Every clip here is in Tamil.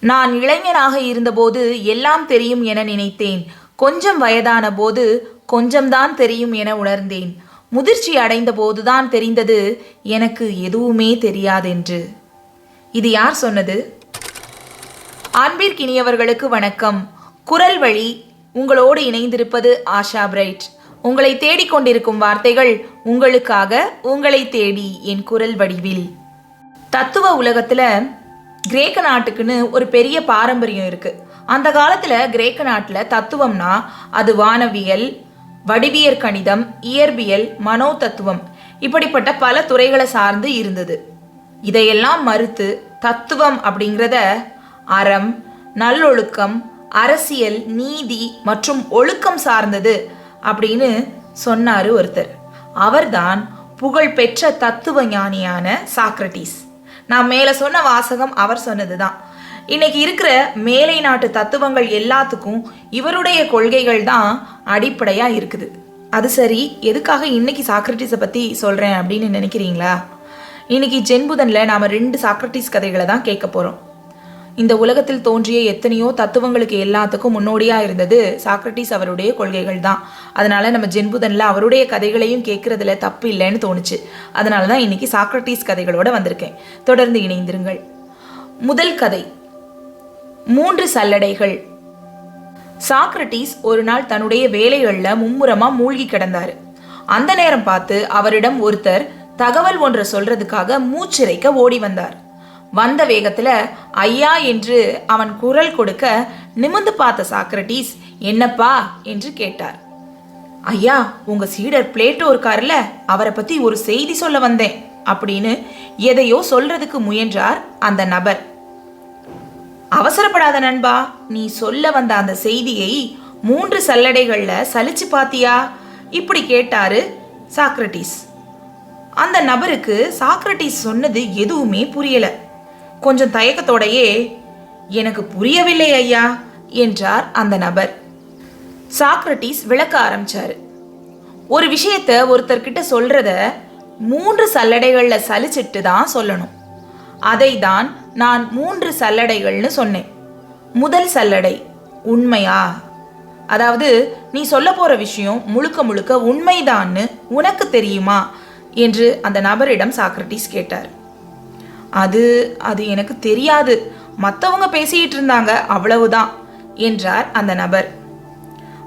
நான் இளைஞனாக இருந்தபோது எல்லாம் தெரியும் என நினைத்தேன். கொஞ்சம் வயதான போது கொஞ்சம்தான் தெரியும் என உணர்ந்தேன். முதிர்ச்சி அடைந்த போதுதான் தெரிந்தது எனக்கு எதுவுமே தெரியாதென்று. இது யார் சொன்னது? அன்பிற்கினியவர்களுக்கு வணக்கம். குரல் வழி உங்களோடு இணைந்திருப்பது ஆஷா பிரைட். உங்களை தேடிக்கொண்டிருக்கும் வார்த்தைகள் உங்களுக்காக உங்களை தேடி என் குரல் வடிவில். தத்துவ உலகத்துல கிரேக்க நாட்டுக்குன்னு ஒரு பெரிய பாரம்பரியம் இருக்கு. அந்த காலத்துல கிரேக்க நாட்டில் தத்துவம்னா அது வானவியல் வடிவியற் கணிதம் இயற்பியல் மனோ தத்துவம் இப்படிப்பட்ட பல துறைகளை சார்ந்து இருந்தது. இதையெல்லாம் மறுத்து தத்துவம் அப்படிங்கிறத அறம் நல்லொழுக்கம் அரசியல் நீதி மற்றும் ஒழுக்கம் சார்ந்தது அப்படின்னு சொன்னார் ஒருத்தர். அவர்தான் புகழ்பெற்ற தத்துவ ஞானியான சாக்ரட்டிஸ் நான் மேலே சொன்ன வாசகம் அவர் சொன்னது தான் இன்னைக்கு இருக்கிற மேலை நாட்டு தத்துவங்கள் எல்லாத்துக்கும் இவருடைய கொள்கைகள் தான் அடிப்படையாக இருக்குது. அது சரி எதுக்காக இன்னைக்கு சாக்ரட்டிஸை பற்றி சொல்கிறேன் அப்படின்னு நினைக்கிறீங்களா? இன்னைக்கு ஜென்புதனில் நாம் ரெண்டு சாக்ரட்டிஸ் கதைகளை தான் கேட்க போகிறோம் இந்த உலகத்தில் தோன்றிய எத்தனையோ தத்துவங்களுக்கு எல்லாத்துக்கும் முன்னோடியா இருந்தது சாக்ரட்டிஸ் அவருடைய கொள்கைகள் தான் அதனால நம்ம ஜென்புதன்ல அவருடைய கதைகளையும் கேட்கறதுல தப்பு இல்லைன்னு தோணுச்சு. அதனால தான் இன்னைக்கு சாக்ரட்டிஸ் கதைகளோட வந்திருக்கேன். தொடர்ந்து இணைந்திருங்கள். முதல் கதை. மூன்று சல்லடைகள். சாக்ரட்டிஸ் ஒரு நாள் தன்னுடைய வேலைகளில் மும்முரமா மூழ்கி கிடந்தாரு. அந்த நேரம் பார்த்து அவரிடம் ஒருத்தர் தகவல் ஒன்றை சொல்றதுக்காக மூச்சிறைக்க ஓடி வந்தார். வந்த வேகத்துல ஐயா என்று அவன் குரல் கொடுக்க நிமிர்ந்து பார்த்த சாக்ரட்டிஸ் என்னப்பா? என்று கேட்டார். ஐயா உங்க சீடர் பிளேட்டோ இருக்காருல்ல அவரை பத்தி ஒரு செய்தி சொல்ல வந்தேன் அப்படின்னு எதையோ சொல்றதுக்கு முயன்றார் அந்த நபர். அவசரப்படாத நண்பா நீ சொல்ல வந்த அந்த செய்தியை மூன்று சல்லடைகள்ல சலிச்சு பாத்தியா? இப்படி கேட்டாரு சாக்ரட்டிஸ் அந்த நபருக்கு சாக்ரட்டிஸ் சொன்னது எதுவுமே புரியலை. கொஞ்சம் தயக்கத்தோடையே எனக்கு புரியவில்லை ஐயா என்றார் அந்த நபர். சாக்ரட்டிஸ் விளக்க ஆரம்பிச்சாரு. ஒரு விஷயத்த ஒருத்தர்கிட்ட சொல்றத மூன்று சல்லடைகளில் சலிச்சிட்டு தான் சொல்லணும். அதை தான் நான் மூன்று சல்லடைகள்னு சொன்னேன். முதல் சல்லடை உண்மையா? அதாவது நீ சொல்ல போற விஷயம் முழுக்க முழுக்க உண்மைதான்னு உனக்கு தெரியுமா? என்று அந்த நபரிடம் சாக்ரட்டிஸ் கேட்டார். அது அது எனக்கு தெரியாது. மற்றவங்க பேசிக்கிட்டு இருந்தாங்க அவ்வளவுதான் என்றார் அந்த நபர்.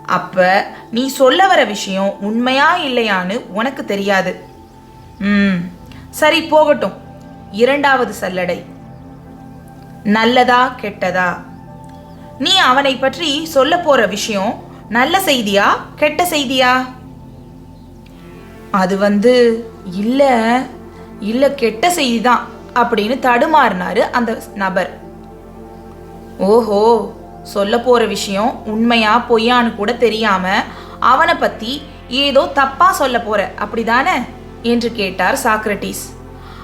அப்ப நீ சொல்ல வர விஷயம் உண்மையா இல்லையான்னு உனக்கு தெரியாது. ம் சரி போகட்டும். இரண்டாவது சல்லடை. நல்லதா கெட்டதா? நீ அவனை பற்றி சொல்ல போற விஷயம் நல்ல செய்தியா கெட்ட செய்தியா? அது வந்து இல்ல இல்ல கெட்ட செய்தி தான். அப்படின்னு தடுமாறினாரு அந்த நபர். ஓஹோ சொல்ல போற விஷயம் உண்மையா பொய்யான்னு கூட தெரியாம அவனை பத்தி ஏதோ தப்பா சொல்ல போற அப்படிதானே? என்று கேட்டார் சாக்ரட்டிஸ்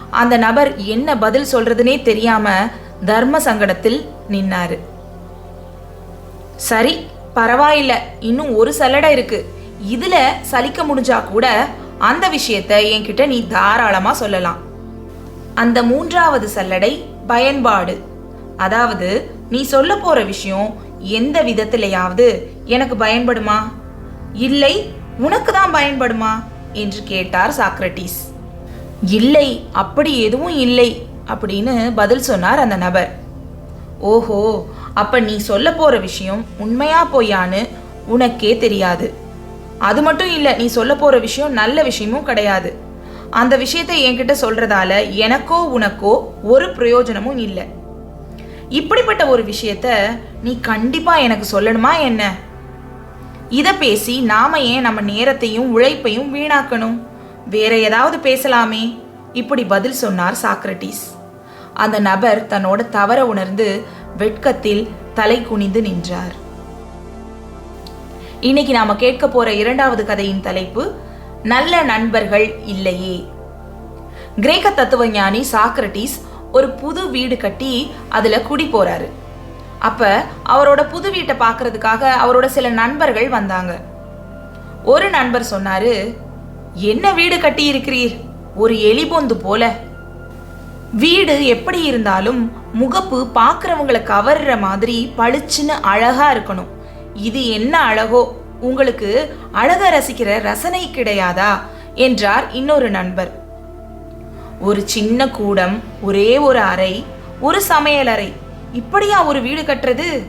அந்த நபர் என்ன பதில் சொல்றதுனே தெரியாம தர்ம சங்கடத்தில் நின்னாரு. சரி பரவாயில்ல இன்னும் ஒரு சல்லடை இருக்கு. இதுல சலிக்க முடிஞ்சா கூட அந்த விஷயத்த என்கிட்ட நீ தாராளமா சொல்லலாம். அந்த மூன்றாவது சல்லடை பயன்பாடு. அதாவது நீ சொல்ல போற விஷயம் எந்த விதத்திலையாவது எனக்கு பயன்படுமா? இல்லை உனக்கு தான் பயன்படுமா? என்று கேட்டார் சாக்ரட்டிஸ் இல்லை அப்படி எதுவும் இல்லை அப்படின்னு பதில் சொன்னார் அந்த நபர். ஓஹோ அப்ப நீ சொல்ல போற விஷயம் உண்மையா பொய்யான்னு உனக்கே தெரியாது. அது மட்டும் இல்லை நீ சொல்ல போற விஷயம் நல்ல விஷயமும் கிடையாது. அந்த விஷயத்தை என்கிட்ட சொல்றதால எனக்கோ உனக்கோ ஒரு பிரயோஜனமும் இல்லை. இப்படிப்பட்ட ஒரு விஷயத்த நீ கண்டிப்பா எனக்கு சொல்லணுமா என்ன? இதை பேசி நாம ஏன் நம்ம நேரத்தையும் உழைப்பையும் வீணாக்கணும்? வேற ஏதாவது பேசலாமே? இப்படி பதில் சொன்னார் சாக்ரட்டிஸ் அந்த நபர் தன்னோட தவற உணர்ந்து வெட்கத்தில் தலை குனிந்து நின்றார். இன்னைக்கு நாம கேட்க போற இரண்டாவது கதையின் தலைப்பு நல்ல நண்பர்கள் இல்லையே. கிரேக்க தத்துவ ஞானி சாக்ரட்டிஸ் ஒரு புது வீடு கட்டி அதுல குடி போறாரு. அப்ப அவரோட புது வீட்டை பார்க்கறதுக்காக அவரோட சில நண்பர்கள் வந்தாங்க. ஒரு நண்பர் சொன்னாரு என்ன வீடு கட்டி இருக்கிறீர்? ஒரு எலிபொந்து போல. வீடு எப்படி இருந்தாலும் முகப்பு பார்க்குறவங்களை கவர்ற மாதிரி பளிச்சுன்னு அழகா இருக்கணும். இது என்ன அழகோ? உங்களுக்கு அழக ரசிக்கிற ரசனை கிடையாதா? என்றார் இன்னொரு நண்பர். ஒரு சின்ன கூடம் ஒரே ஒரு அறை ஒரு சமையலறை இப்படியா ஒரு வீடு கட்டுறது?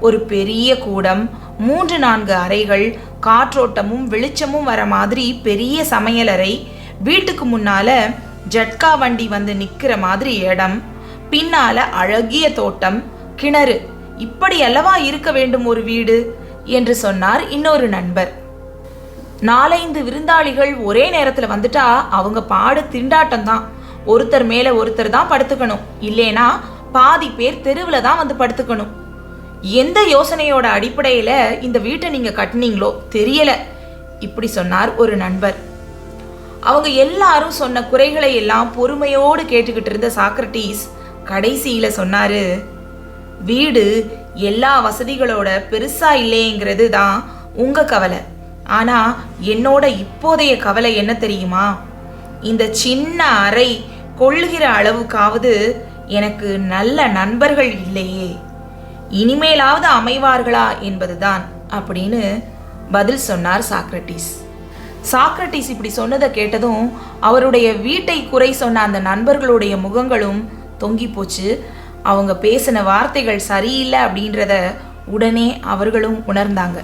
ஒரு பெரிய கூடம் மூன்று நான்கு அறைகள் காற்றோட்டமும் வெளிச்சமும் வர மாதிரி பெரிய சமையலறை வீட்டுக்கு முன்னால ஜட்கா வண்டி வந்து நிக்கிற மாதிரி இடம். பின்னால அழகிய தோட்டம் கிணறு. இப்படி அல்லவா இருக்க வேண்டும் ஒரு வீடு? என்று சொன்னார் இன்னொரு நண்பர். நாலைந்து விருந்தாளிகள் ஒரே நேரத்துல வந்துட்டா அவங்க பாடு திண்டாட்டம் தான் ஒருத்தர் மேல ஒருத்தர் தான் படுத்துக்கணும். இல்லேனா பாதி பேர் தெருவில் தான் வந்து படுத்துக்கணும். எந்த யோசனையோட அடிப்படையில இந்த வீட்டை நீங்க கட்டுனீங்களோ தெரியல இப்படி சொன்னார் ஒரு நண்பர். அவங்க எல்லாரும் சொன்ன குறைகளை எல்லாம் பொறுமையோடு கேட்டுக்கிட்டு இருந்த சாக்ரட்டீஸ் கடைசியில சொன்னாரு வீடு எல்லா வசதிகளோட பெருசா இல்லைங்கிறது தான் உங்க கவலை. ஆனா என்னோட இப்போதைய கவலை என்ன தெரியுமா? இந்த சின்ன அறை கொள்ளுகிற அளவுக்காவது எனக்கு நல்ல நண்பர்கள் இல்லையே. இனிமேலாவது அமைவார்களா என்பதுதான் அப்படின்னு பதில் சொன்னார் சாக்ரட்டிஸ். சாக்ரட்டிஸ் இப்படி சொன்னதை கேட்டதும் அவருடைய வீட்டை குறை சொன்ன அந்த நண்பர்களுடைய முகங்களும் தொங்கி போச்சு அவங்க பேசின வார்த்தைகள் சரியில்லை அப்படின்றத உடனே அவர்களும் உணர்ந்தாங்க.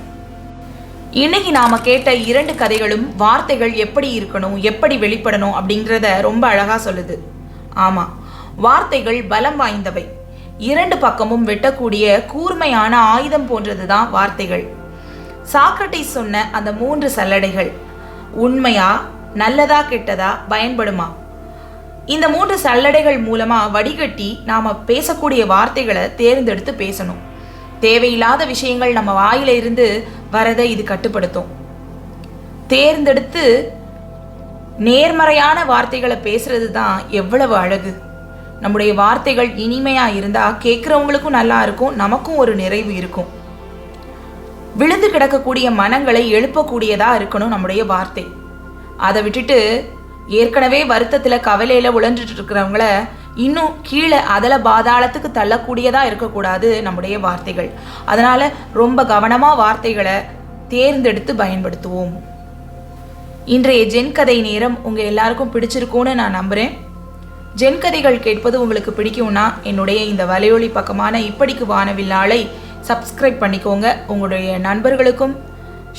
இன்னைக்கு நாம கேட்ட இரண்டு கதைகளும் வார்த்தைகள் எப்படி இருக்கணும் எப்படி வெளிப்படணும் அப்படிங்கிறத ரொம்ப அழகா சொல்லுது. ஆமா வார்த்தைகள் பலம் வாய்ந்தவை. இரண்டு பக்கமும் வெட்டக்கூடிய கூர்மையான ஆயுதம் போன்றதுதான் வார்த்தைகள். சாக்ரட்டிஸ் சொன்ன அந்த மூன்று சல்லடைகள் உண்மையா நல்லதா கெட்டதா பயன்படுமா? இந்த மூன்று சல்லடைகள் மூலமா வடிகட்டி நாம பேசக்கூடிய வார்த்தைகளை தேர்ந்தெடுத்து பேசணும். தேவையில்லாத விஷயங்கள் நம்ம வாயில இருந்து வரதை இது கட்டுப்படுத்தும். தேர்ந்தெடுத்து நேர்மறையான வார்த்தைகளை பேசுறது தான் எவ்வளவு அழகு. நம்முடைய வார்த்தைகள் இனிமையா இருந்தா கேட்குறவங்களுக்கும் நல்லா இருக்கும் நமக்கும் ஒரு நிறைவு இருக்கும். விழுந்து கிடக்கக்கூடிய மனங்களை எழுப்பக்கூடியதா இருக்கணும் நம்முடைய வார்த்தை. அதை விட்டுட்டு ஏற்கனவே வருத்தத்தில் கவலையில் உழஞ்சிட்டு இருக்கிறவங்கள இன்னும் கீழே அதில் பாதாளத்துக்கு தள்ளக்கூடியதாக இருக்கக்கூடாது நம்முடைய வார்த்தைகள். அதனால் ரொம்ப கவனமாக வார்த்தைகளை தேர்ந்தெடுத்து பயன்படுத்துவோம். இன்றைய ஜென் கதை நேரம் உங்கள் எல்லாருக்கும் பிடிச்சிருக்கும்னு நான் நம்புகிறேன் ஜென் கதைகள் கேட்பது உங்களுக்கு பிடிக்கும்னா என்னுடைய இந்த வலையொலி பக்கமான இப்படிக்கு வானவில்லாலை சப்ஸ்கிரைப் பண்ணிக்கோங்க. உங்களுடைய நண்பர்களுக்கும்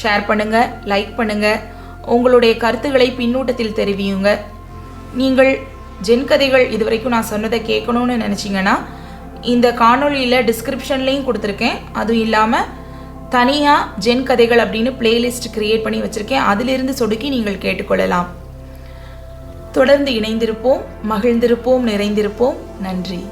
ஷேர் பண்ணுங்கள் லைக் பண்ணுங்கள் உங்களுடைய கருத்துக்களை பின்னூட்டத்தில் தெரிவியுங்க. நீங்கள் ஜென் கதைகள் இதுவரைக்கும் நான் சொன்னதை கேட்கணும்னு நினச்சிங்கன்னா இந்த காணொளியில் டிஸ்கிரிப்ஷன்லேயும் கொடுத்துருக்கேன். அதுவும் இல்லாமல் தனியாக ஜென் கதைகள் அப்படின்னு பிளேலிஸ்ட் கிரியேட் பண்ணி வச்சுருக்கேன். அதிலிருந்து சொடுக்கி நீங்கள் கேட்டுக்கொள்ளலாம். தொடர்ந்து இணைந்திருப்போம் மகிழ்ந்திருப்போம் நிறைந்திருப்போம். நன்றி.